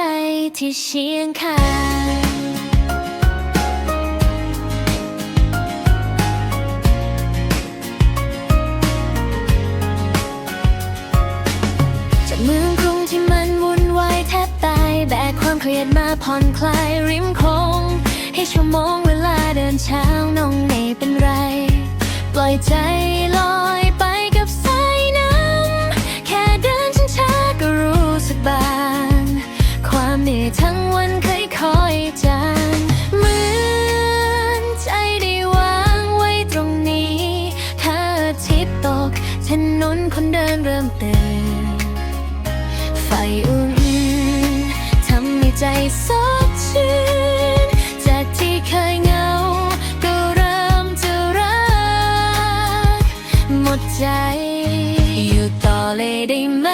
ใจที่เชียงคานจากเมืองกรุงที่มันวุ่นวายแทบตาย แบกความเครียดมาผ่อนคลายริมโคง ให้ชั่วโมงเวลาเดินเช้าน้องไม่เป็นไร ปล่อยใจลอย ทั้งวันเคยคอยจางเหมือนใจได้วางไว้ตรงนี้ถ้าทิตย์ตกถนนคนเดินเริ่มเตื่นไฟอุ่นทำให้ใจสดชื่นจากที่เคยเหงา ก็เริ่มจะรัก หมดใจ อยู่ต่อเลยได้ไหม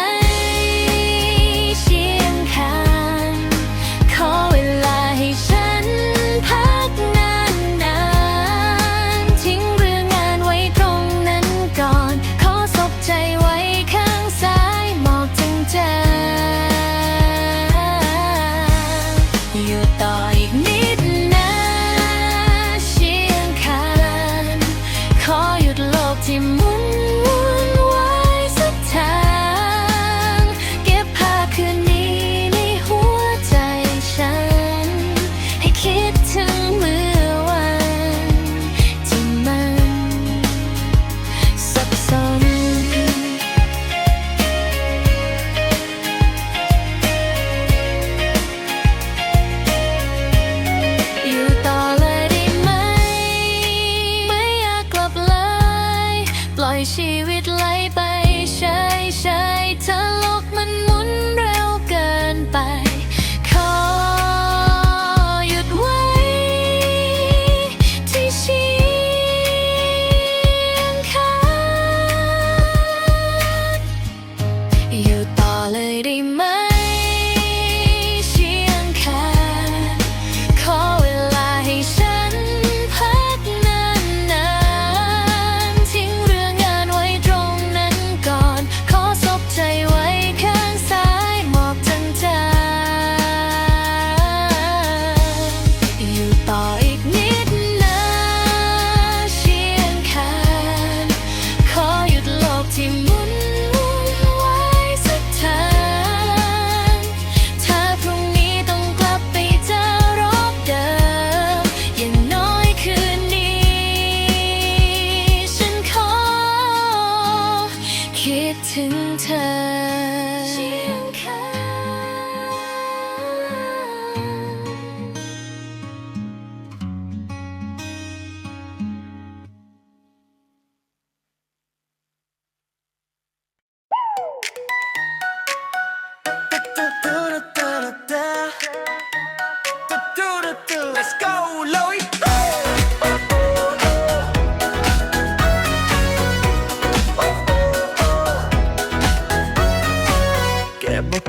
ป ถึ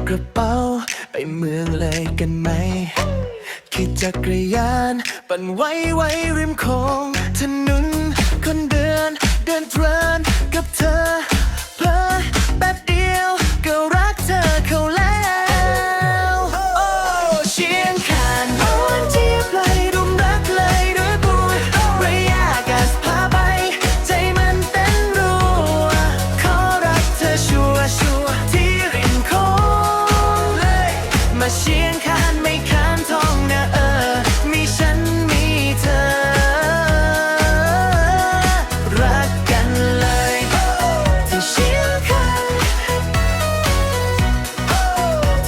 กระเป๋า ไปเมืองเลยกันไหมขี่จักรยาน ปั่นไว้ไว้ริมโคงถนนคนเดินเดินเพลิน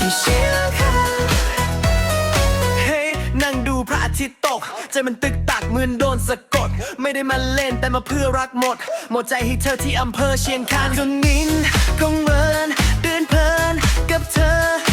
ที่เชียงข้างเฮ้ยนั่งดูพระอาทิตย์ตก ใจมันตึกตักเหมือนโดนสะกด ไม่ได้มาเล่นแต่มาเพื่อรักหมด หมดใจให้เธอที่อำเภอเชียงคานจนนินคงเหมือนเดินเพลินกับเธอ